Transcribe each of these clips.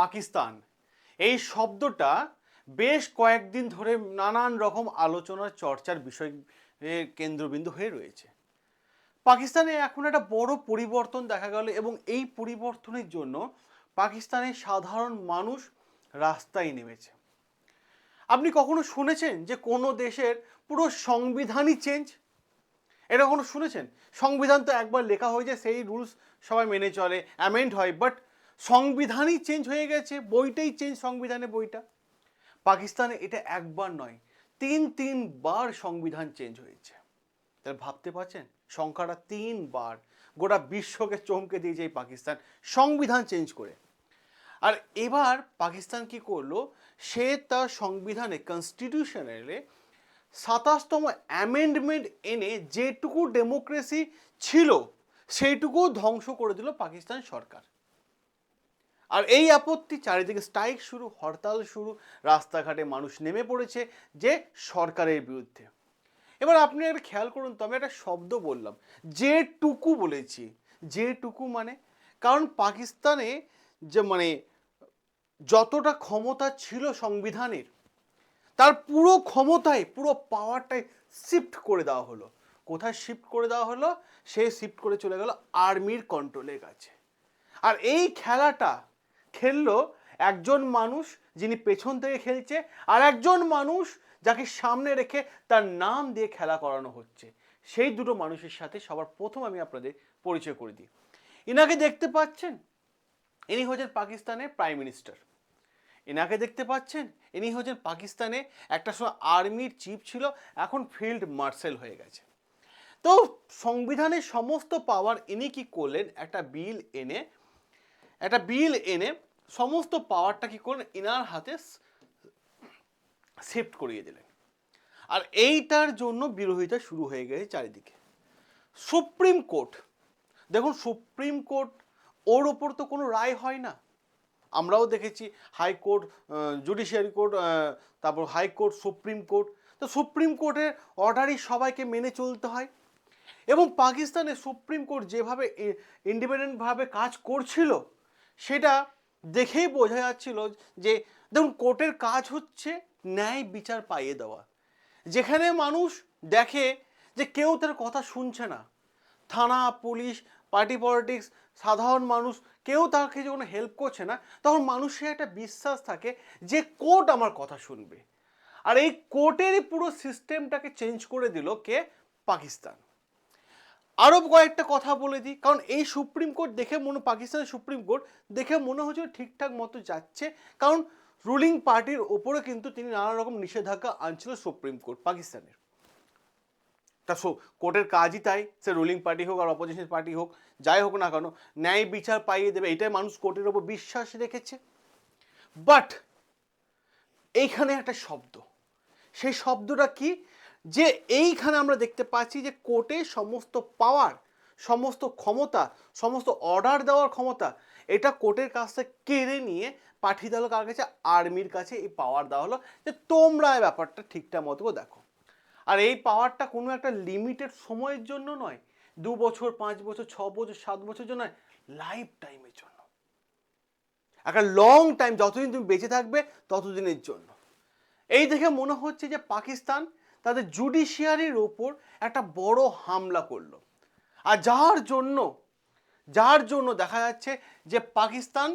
পাকিস্তান। এই শব্দটা বেশ কয়েকদিন ধরে নানান রকম আলোচনার, চর্চার বিষয় কেন্দ্রবিন্দু হয়ে রয়েছে। পাকিস্তানে এখন একটা বড় পরিবর্তন দেখা গেল এবং এই পরিবর্তনের জন্য পাকিস্তানের সাধারণ মানুষ রাস্তায় নেমেছে। আপনি কখনো শুনেছেন যে কোনো দেশের পুরো সংবিধানই চেঞ্জ এটা কখনো শুনেছেন? সংবিধান তো একবার লেখা হয়ে যায়, সেই রুলস সবাই মেনে চলে অ্যামেন্ড হয় বাট সংবিধানই চেঞ্জ হয়ে গেছে, বইটাই চেঞ্জ সংবিধানে বইটা। পাকিস্তানে এটা একবার নয়, তিন, তিনবার সংবিধান চেঞ্জ হয়েছে। তাহলে ভাবতে পারছেন? সংখ্যাটা তিনবার, গোটা বিশ্বকে চমকে দিয়েছে এই পাকিস্তান। সংবিধান চেঞ্জ করে। আর এবার পাকিস্তান কি করল? সে তার সংবিধানে কনস্টিটিউশনালে সাতাশতম অ্যামেন্ডমেন্ট এনে যেটুকু ডেমোক্রেসি ছিল সেইটুকু ধ্বংস করে দিল পাকিস্তান সরকার। আর এই আপত্তি চারিদিকে স্ট্রাইক শুরু, হরতাল শুরু, রাস্তাঘাটে মানুষ নেমে পড়েছে যে সরকারের বিরুদ্ধে। এবার আপনি একটা খেয়াল করুন, তো আমি একটা শব্দ বললাম যেটুকু বলেছি যেটুকু মানে কারণ পাকিস্তানে যে মানে যতটা ক্ষমতা ছিল সংবিধানের, তার পুরো ক্ষমতায়, পুরো পাওয়ারটাই শিফট করে দেওয়া হলো। কোথায় শিফট করে দেওয়া হলো? সে শিফট করে চলে গেল আর্মির কন্ট্রোলের কাছে। আর এই খেলাটা খেললো একজন মানুষ যিনি পেছন থেকে খেলছে আর একজন মানুষ যাকে সামনে রেখে তার নাম দিয়ে খেলা করানো হচ্ছে। সেই দুটো মানুষের সাথে সবার প্রথম আমি আপনাদের পরিচয় করে দিই। ইনাকে দেখতে পাচ্ছেন? ইনি হচ্ছেন পাকিস্তানের প্রাইম মিনিস্টার এনাকে দেখতে পাচ্ছেন? ইনি হচ্ছেন পাকিস্তানে একটা সময় আর্মির চিফ ছিল, এখন ফিল্ড মার্শাল হয়ে গেছে। তো সংবিধানের সমস্ত পাওয়ার ইনি কি করলেন? একটা বিল এনে একটা বিল এনে সমস্ত পাওয়ারটা কি করলেন ইনার হাতে শিফট করিয়ে দিলেন। আর এইটার জন্য বিরোধিতা শুরু হয়ে গেছে চারিদিকে। সুপ্রিম কোর্ট, দেখুন সুপ্রিম কোর্ট ওর ওপর তো কোনো রায় হয় না। আমরাও দেখেছি হাইকোর্ট জুডিশিয়ারি কোর্ট তারপর হাইকোর্ট সুপ্রিম কোর্ট। তো সুপ্রিম কোর্টের অর্ডারই সবাইকে মেনে চলতে হয়। এবং পাকিস্তানে সুপ্রিম কোর্ট যেভাবে ইন্ডিপেন্ডেন্টভাবে কাজ করছিল সেটা দেখেই বোঝা যাচ্ছিল যে, দেখুন, কোর্টের কাজ হচ্ছে ন্যায় বিচার পাইয়ে দেওয়া। যেখানে মানুষ দেখে যে কেউ তার কথা শুনছে না। থানা, পুলিশ, পার্টি পলিটিক্স, সাধারণ মানুষ কেউ তাকে যখন হেল্প করছে না, তখন মানুষের একটা বিশ্বাস থাকে যে কোর্ট আমার কথা শুনবে। আর এই কোর্টেরই পুরো সিস্টেমটাকে চেঞ্জ করে দিল কে? পাকিস্তান। আরও কয়েকটা কথা বলে দিই। কারণ এই সুপ্রিম কোর্ট দেখে মনে, পাকিস্তানের সুপ্রিম কোর্ট দেখে মনে হচ্ছে ঠিকঠাক মতো যাচ্ছে। কারণ রুলিং পার্টির ওপরে কিন্তু তিনি নানা রকম নিষেধাজ্ঞা আনছিল সুপ্রিম কোর্ট পাকিস্তানের। তা সো, কোর্টের কাজই তাই, সে রুলিং পার্টি হোক আর অপোজিশন পার্টি হোক, যাই হোক না কেন, ন্যায় বিচার পাইয়ে দেবে, এটাই মানুষ কোর্টের ওপর বিশ্বাস রেখেছে। বাট এইখানে একটা শব্দ। সেই শব্দটা কি? যে এইখানে আমরা দেখতে পাচ্ছি যে কোর্টে সমস্ত পাওয়ার সমস্ত ক্ষমতা, সমস্ত অর্ডার দেওয়ার ক্ষমতা, এটা কোর্টের কাছ থেকে কেড়ে নিয়ে পাঠিয়ে দিল কার কাছে? আর্মির কাছে এই পাওয়ার দেওয়া হলো। যে তোমরা এই ব্যাপারটা ঠিকঠাক মতো দেখো। আর এই পাওয়ারটা কোনো একটা লিমিটেড সময়ের জন্য নয়, দু বছর, পাঁচ বছর, ছ বছর, সাত বছর জন্য নয় লাইফ টাইমের জন্য। একটা লং টাইম যতদিন তুমি বেঁচে থাকবে, ততদিনের জন্য। এই দেখে মনে হচ্ছে যে পাকিস্তান তাদের জুডিশিয়ারির ওপর একটা বড় হামলা করল। আর যার জন্য যার জন্য দেখা যাচ্ছে যে পাকিস্তান,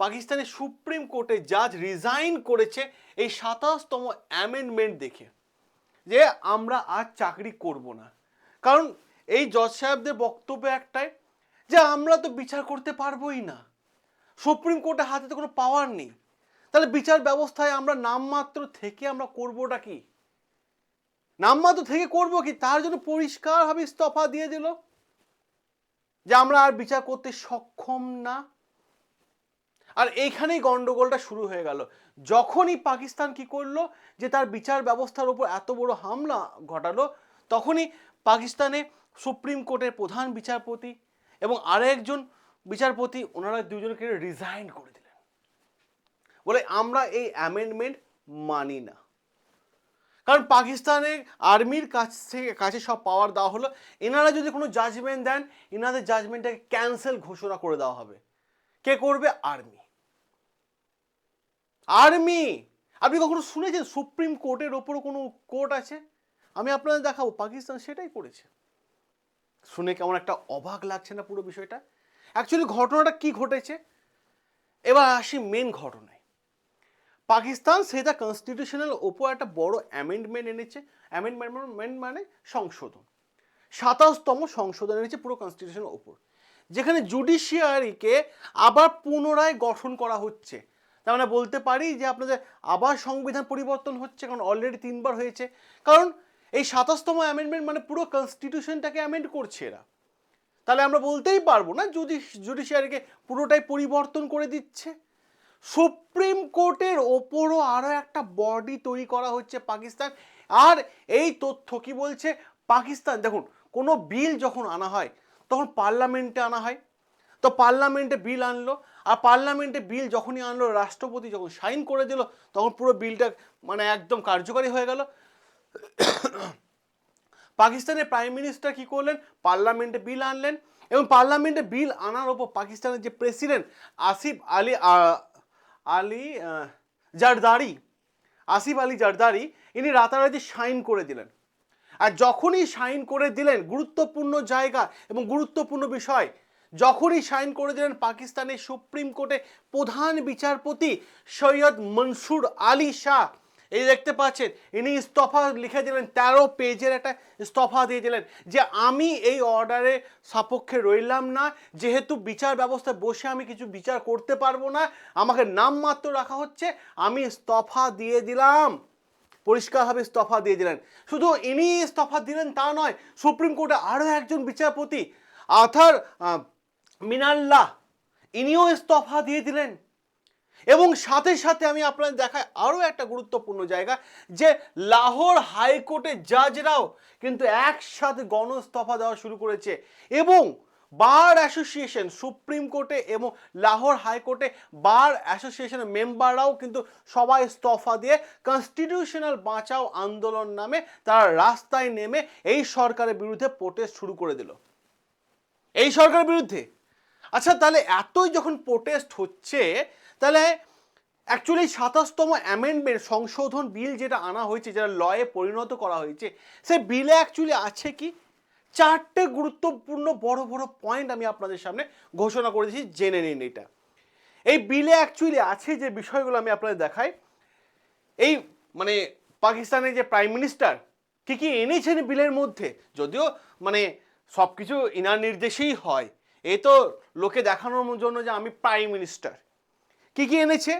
পাকিস্তানের সুপ্রিম কোর্টে জাজ রিজাইন করেছে এই সাতাশতম অ্যামেন্ডমেন্ট দেখে যে আমরা আর চাকরি করব না। কারণ এই জজ সাহেবদের বক্তব্য একটাই যে আমরা তো বিচার করতে পারবোই না। সুপ্রিম কোর্টের হাতে তো কোনো পাওয়ার নেই। তাহলে বিচার ব্যবস্থায় আমরা নামমাত্র থেকে আমরা করবোটা কি? নামমাত্র থেকে করব কি? তার জন্য পরিষ্কারভাবে ইস্তফা দিয়ে দিল যে আমরা আর বিচার করতে সক্ষম না। আর এইখানেই গন্ডগোলটা শুরু হয়ে গেল। যখনই পাকিস্তান কি করল যে তার বিচার ব্যবস্থার উপর এত বড় হামলা ঘটালো, তখনই পাকিস্তানে সুপ্রিম কোর্টের প্রধান বিচারপতি এবং আরেকজন বিচারপতি, ওনারা দুজনকে রিজাইন করে দিলেন। বলে আমরা এই অ্যামেন্ডমেন্ট মানি না। কারণ পাকিস্তানের আর্মির কাছ থেকে কাছে সব পাওয়ার দেওয়া হলো। এনারা যদি কোনো জাজমেন্ট দেন, এনাদের জাজমেন্টটাকে ক্যান্সেল ঘোষণা করে দেওয়া হবে। কে করবে? আর্মি। আর্মি! আপনি কখনো শুনেছেন সুপ্রিম কোর্টের ওপরও কোনো কোর্ট আছে? আমি আপনাদের দেখাবো, পাকিস্তান সেটাই করেছে। শুনে কেমন একটা অবাক লাগছে না পুরো বিষয়টা? অ্যাকচুয়ালি ঘটনাটা কি ঘটেছে? এবার আসি মেন ঘটনায়। পাকিস্তান সেটা কনস্টিটিউশনাল ওপর একটা বড় অ্যামেন্ডমেন্ট এনেছে। অ্যামেন্ডমেন্ট মানে সংশোধন। সাতাশতম সংশোধন এনেছে পুরো কনস্টিটিউশনের ওপর। যেখানে জুডিশিয়ারিকে আবার পুনরায় গঠন করা হচ্ছে। তার মানে বলতে পারি যে আপনাদের আবার সংবিধান পরিবর্তন হচ্ছে, কারণ অলরেডি তিনবার হয়েছে। কারণ এই সাতাশতম অ্যামেন্ডমেন্ট মানে পুরো কনস্টিটিউশনটাকে অ্যামেন্ড করছে এরা। তাহলে আমরা বলতেই পারব না, যদি জুডিশিয়ারিকে পুরোটাই পরিবর্তন করে দিচ্ছে। সুপ্রিম কোর্টের ওপরও আরও একটা বডি তৈরি করা হচ্ছে পাকিস্তান। আর এই তথ্য কি বলছে? পাকিস্তান, দেখুন, কোনো বিল যখন আনা হয়, তখন পার্লামেন্টে আনা হয়। তো পার্লামেন্টে বিল আনলো, আর পার্লামেন্টে বিল যখনই আনলো, রাষ্ট্রপতি যখন সাইন করে দিল, তখন পুরো বিলটা মানে একদম কার্যকারী হয়ে গেল। পাকিস্তানের প্রাইম মিনিস্টার কি করলেন? পার্লামেন্টে বিল আনলেন। এবং পার্লামেন্টে বিল আনার ওপর পাকিস্তানের যে প্রেসিডেন্ট আসিফ আলী আলী জারদারি, আসিফ আলী জারদারি, ইনি রাতারাতি সাইন করে দিলেন। আর যখনই সাইন করে দিলেন, গুরুত্বপূর্ণ জায়গা এবং গুরুত্বপূর্ণ বিষয়, যখনই সাইন করে দিলেন পাকিস্তানের সুপ্রিম কোর্টে প্রধান বিচারপতি সৈয়দ মনসুর আলী শাহ এই দেখতে পাচ্ছেন, ইনি ইস্তফা লিখে দিলেন, তেরো পেজের একটা ইস্তফা দিয়ে দিলেন যে আমি এই অর্ডারে সাপেক্ষে রইলাম না, যেহেতু বিচার ব্যবস্থায় বসে আমি কিছু বিচার করতে পারব না, আমাকে নামমাত্র রাখা হচ্ছে, আমি ইস্তফা দিয়ে দিলাম। পরিষ্কারভাবে ইস্তফা দিয়ে দিলেন। শুধু ইনি ইস্তফা দিলেন তা নয়, সুপ্রিম কোর্টে আরও একজন বিচারপতি, আথার মিনাল্লাহ, ইনিও ইস্তফা দিয়ে দিলেন। এবং সাথে সাথে আমি আপনাদের দেখাই আরও একটা গুরুত্বপূর্ণ জায়গা যে লাহোর হাইকোর্টের জাজরাও কিন্তু একসাথে গণস্তফা দেওয়া শুরু করেছে এবং বার অ্যাসোসিয়েশন, সুপ্রিম কোর্টে এবং লাহোর হাইকোর্টে বার অ্যাসোসিয়েশনের মেম্বাররাও কিন্তু সবাই ইস্তফা দিয়ে কনস্টিটিউশনাল বাঁচাও আন্দোলন নামে তারা রাস্তায় নেমে এই সরকারের বিরুদ্ধে প্রোটেস্ট শুরু করে দিল। এই সরকারের বিরুদ্ধে? আচ্ছা তাহলে এতই যখন প্রোটেস্ট হচ্ছে তাহলে অ্যাকচুয়ালি সাতাশতম অ্যামেন্ডমেন্ট সংশোধন বিল যেটা আনা হয়েছে, যেটা লয়ে পরিণত করা হয়েছে, সে বিলে অ্যাকচুয়ালি আছে কি? চারটে গুরুত্বপূর্ণ বড় বড় পয়েন্ট আমি আপনাদের সামনে ঘোষণা করেছি জেনে নিন এটা। এই বিলে অ্যাকচুয়ালি আছে যে বিষয়গুলো আমি আপনাদের দেখাই। এই মানে পাকিস্তানের যে প্রাইম মিনিস্টার কি কি এনেছেন বিলের মধ্যে? যদিও মানে সব কিছু ইনার নির্দেশেই হয়। এ তো লোকে দেখানোর জন্য যে আমি প্রাইম মিনিস্টার কি কি এনেছে?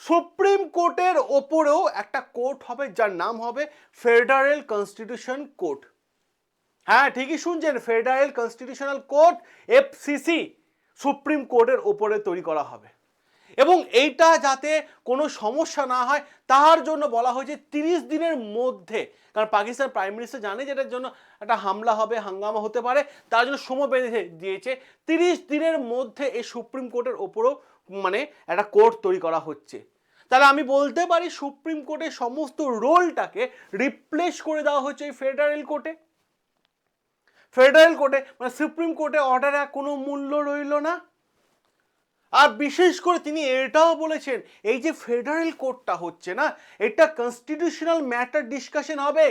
সুপ্রিম কোর্টের ওপরেও একটা কোর্ট হবে, যার নাম হবে ফেডারেল কনস্টিটিউশন কোর্ট হ্যাঁ ঠিকই শুনছেন federal constitutional court FCC supreme কোর্টের ওপরে তৈরি করা হবে। এবং এইটা যাতে কোনো সমস্যা না হয়, তার জন্য বলা হয়েছে তিরিশ দিনের মধ্যে। কারণ পাকিস্তান প্রাইম মিনিস্টার জানে যে এটার জন্য একটা হামলা হবে, হাঙ্গামা হতে পারে, তার জন্য সময় বেঁধে দিয়েছে। তিরিশ দিনের মধ্যে এই সুপ্রিম কোর্টের ওপরও মানে একটা কোর্ট তৈরি করা হচ্ছে। তাহলে আমি বলতে পারি সুপ্রিম কোর্টের সমস্ত রোলটাকে রিপ্লেস করে দেওয়া হচ্ছে এই ফেডারেল কোর্টে ফেডারেল কোর্টে মানে সুপ্রিম কোর্টে অর্ডারে কোনো মূল্য রইল না। আর বিশেষ করে তিনি এটাও বলেছেন, এই যে ফেডারেল কোর্টটা হচ্ছে না, এটা কনস্টিটিউশনাল ম্যাটার ডিসকাশন হবে।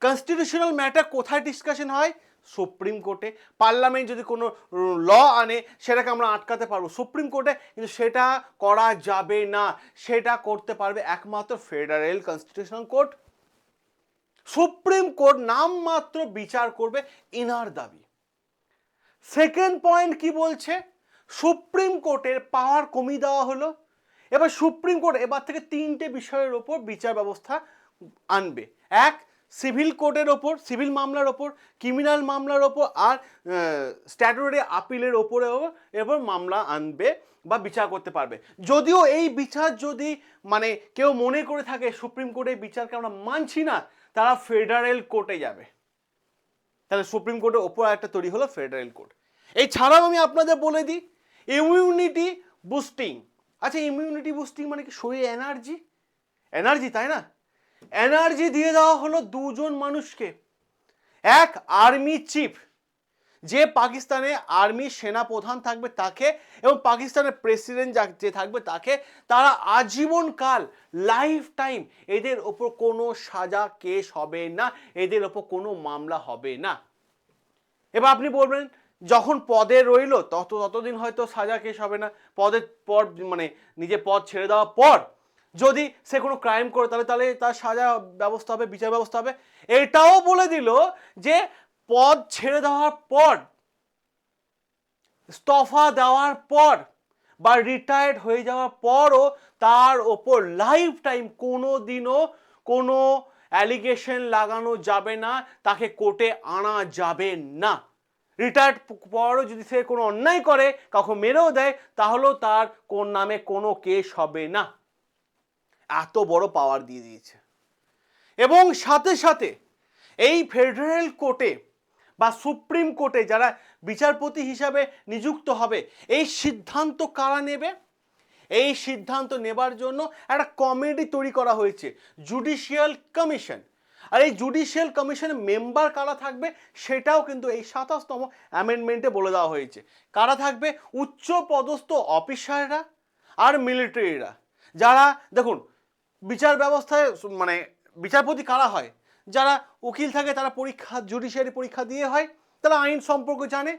কনস্টিটিউশনাল ম্যাটার কোথায় ডিসকাশন হয়? সুপ্রিম কোর্টে। পার্লামেন্ট যদি কোনো ল আনে, সেটাকে আমরা আটকাতে পারব। সুপ্রিম কোর্টে কিন্তু সেটা করা যাবে না। সেটা করতে পারবে একমাত্র federal constitutional court supreme court নামমাত্র বিচার করবে ইনার দাবি। সেকেন্ড পয়েন্ট কি বলছে? সুপ্রিম কোর্টের পাওয়ার কমিয়ে দেওয়া হলো। এবার সুপ্রিম কোর্ট এবার থেকে তিনটে বিষয়ের ওপর বিচার ব্যবস্থা আনবে। এক সিভিল কোর্টের ওপর, সিভিল মামলার ওপর, ক্রিমিনাল মামলার ওপর আর স্ট্যাটুটারি আপিলের ওপরেও এরপর মামলা আনবে বা বিচার করতে পারবে। যদিও এই বিচার যদি মানে কেউ মনে করে থাকে সুপ্রিম কোর্টের বিচারকে আমরা মানছি না, তারা ফেডারেল কোর্টে যাবে। তাহলে সুপ্রিম কোর্টের ওপর একটা তৈরি হলো ফেডারেল কোর্ট। এই ছাড়াও আমি আপনাদের বলে দিই ইমিউনিটি বুস্টিং আচ্ছা ইমিউনিটি বুস্টিং মানে কি? শরীরে এনার্জি এনার্জি তাই না? এনার্জি দিয়ে দেওয়া হলো দুজন মানুষকে। এক আর্মি চিফ, যে পাকিস্তানে আর্মি সেনা প্রধান থাকবে তাকে এবং পাকিস্তানের প্রেসিডেন্ট যা থাকবে তাকে, তারা আজীবনকাল লাইফ টাইম এদের ওপর কোনো সাজা কেস হবে না, এদের ওপর কোনো মামলা হবে না। এবার আপনি বলবেন, যখন পদে রইল, তত, ততদিন হয়তো সাজা কেস হবে না। পদের পর মানে নিজে পদ ছেড়ে দেওয়ার পর যদি সে কোনো ক্রাইম করে, তাহলে তাহলে তার সাজা ব্যবস্থা হবে, বিচার ব্যবস্থা হবে। এটাও বলে দিল যে পদ ছেড়ে দেওয়ার পর স্তফা দেওয়ার পর বা রিটায়ার্ড হয়ে যাওয়ার পরও তার ওপর লাইফ টাইম কোনো দিনও কোনো অ্যালিগেশন লাগানো যাবে না, তাকে কোর্টে আনা যাবে না। রিটায়ার্ড পরও যদি সে কোনো অন্যায় করে, কাউকে মেরেও দেয়, তাহলেও তার কোন নামে কোনো কেস হবে না। এত বড় পাওয়ার দিয়ে দিয়েছে। এবং সাথে সাথে এই ফেডারেল কোর্টে বা সুপ্রিম কোর্টে যারা বিচারপতি হিসাবে নিযুক্ত হবে, এই সিদ্ধান্ত কারা নেবে? এই সিদ্ধান্ত নেবার জন্য একটা কমিটি তৈরি করা হয়েছে জুডিশিয়াল কমিশন আর এই জুডিশিয়াল কমিশনের মেম্বার কারা থাকবে সেটাও কিন্তু এই সাতাশতম অ্যামেন্ডমেন্টে বলে দেওয়া হয়েছে। কারা থাকবে? উচ্চ পদস্থ অফিসাররা আর মিলিটারিরা যারা, দেখুন বিচার ব্যবস্থায় মানে বিচারপতি কারা হয়? যারা উকিল থাকে, তারা পরীক্ষা, জুডিশিয়ারি পরীক্ষা দিয়ে হয়, তারা আইন সম্পর্কে জানে।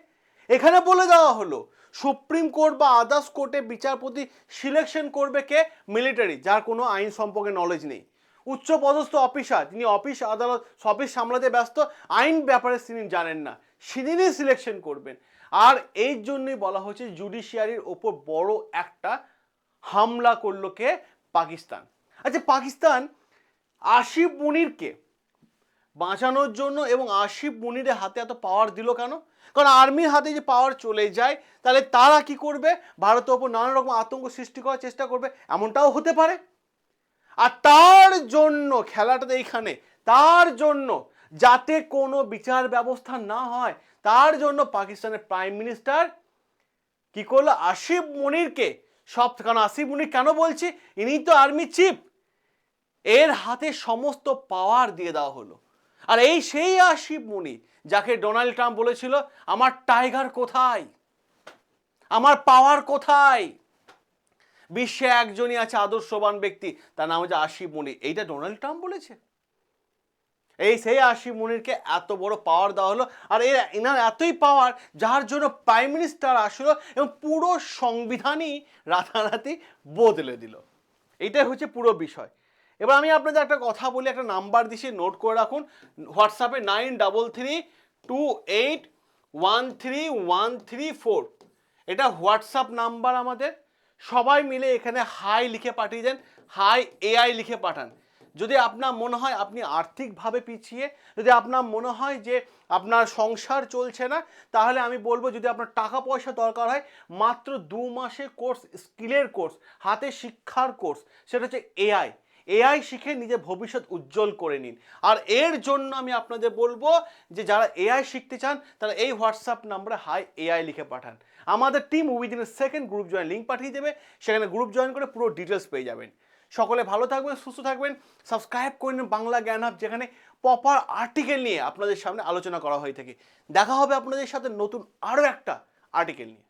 এখানে বলে দেওয়া হলো, সুপ্রিম কোর্ট বা আদার্স কোর্টে বিচারপতি সিলেকশন করবে কে? মিলিটারি, যার কোনো আইন সম্পর্কে নলেজ নেই। উচ্চ পদস্থ অফিসার তিনি অফিস আদালত, অফিস সামলাতে ব্যস্ত, আইন ব্যাপারে তিনি জানেন না। সেদিনই সিলেকশন করবেন। আর এই জন্যই বলা হচ্ছে জুডিশিয়ারির ওপর বড় একটা হামলা করল কে? পাকিস্তান। আচ্ছা পাকিস্তান আশিফ মুনিরকে বাঁচানোর জন্য এবং আশিফ মুনিরের হাতে এত পাওয়ার দিল কেন? কারণ আর্মির হাতে যে পাওয়ার চলে যায়, তাহলে তারা কি করবে? ভারতের ওপর নানা রকম আতঙ্ক সৃষ্টি করার চেষ্টা করবে, এমনটাও হতে পারে? আর তার জন্য খেলাটা এইখানে, তার জন্য যাতে কোনো বিচার ব্যবস্থা না হয়, তার জন্য পাকিস্তানের প্রাইম মিনিস্টার কি করল? আসিফ মনিরকে সব কারণ আসিফ মনির কেন বলছি? ইনি তো আর্মি চিফ এর হাতে সমস্ত পাওয়ার দিয়ে দেওয়া হলো। আর এই সেই আসিফ মুনি, যাকে ডোনাল্ড ট্রাম্প বলেছিল, আমার টাইগার কোথায়? আমার পাওয়ার কোথায়? বিশ্বে একজনই আছে আদর্শবান ব্যক্তি, তার নাম হচ্ছে আশিব মুনি। এইটা ডোনাল্ড ট্রাম্প বলেছে। এই সেই আশিফ মনিরকে এত বড় পাওয়ার দেওয়া হলো, আর এর, এনার এতই পাওয়ার যার জন্য প্রাইম মিনিস্টার আসলো এবং পুরো সংবিধানই রাতারাতি বদলে দিল। এটাই হচ্ছে পুরো বিষয়। এবার আমি আপনাদের একটা কথা বলি, একটা নাম্বার দিছি নোট করে রাখুন। হোয়াটসঅ্যাপে nine double three two eight one three one three four এটা হোয়াটসঅ্যাপ নাম্বার আমাদের। সবাই মিলে এখানে হাই লিখে পাঠিয়ে দেন হাই এআই লিখে পাঠান। যদি আপনার মনে হয় আপনি আর্থিকভাবে পিছিয়ে, যদি আপনার মনে হয় যে আপনার সংসার চলছে না, তাহলে আমি বলব যদি আপনার টাকা পয়সা দরকার হয়, মাত্র দু মাসের কোর্স স্কিলের কোর্স হাতে শিক্ষার কোর্স সেটা হচ্ছে এআই এআই শিখে নিজের ভবিষ্যৎ উজ্জ্বল করে নিন। আর এর জন্য আমি আপনাদের বলব যে যারা এআই শিখতে চান, তারা এই হোয়াটসঅ্যাপ নাম্বারে হাই এআই লিখে পাঠান। আমাদের team within second group join link পাঠিয়ে দেবে। সেখানে গ্রুপ জয়েন করে পুরো ডিটেলস পেয়ে যাবেন। সকলে ভালো থাকবেন, সুস্থ থাকবেন। সাবস্ক্রাইব করে নিন বাংলা জ্ঞান হাব যেখানে প্রপার আর্টিকেল নিয়ে আপনাদের সামনে আলোচনা করা হয়ে থাকে। দেখা হবে আপনাদের সাথে নতুন আরও একটা আর্টিকেল নিয়ে।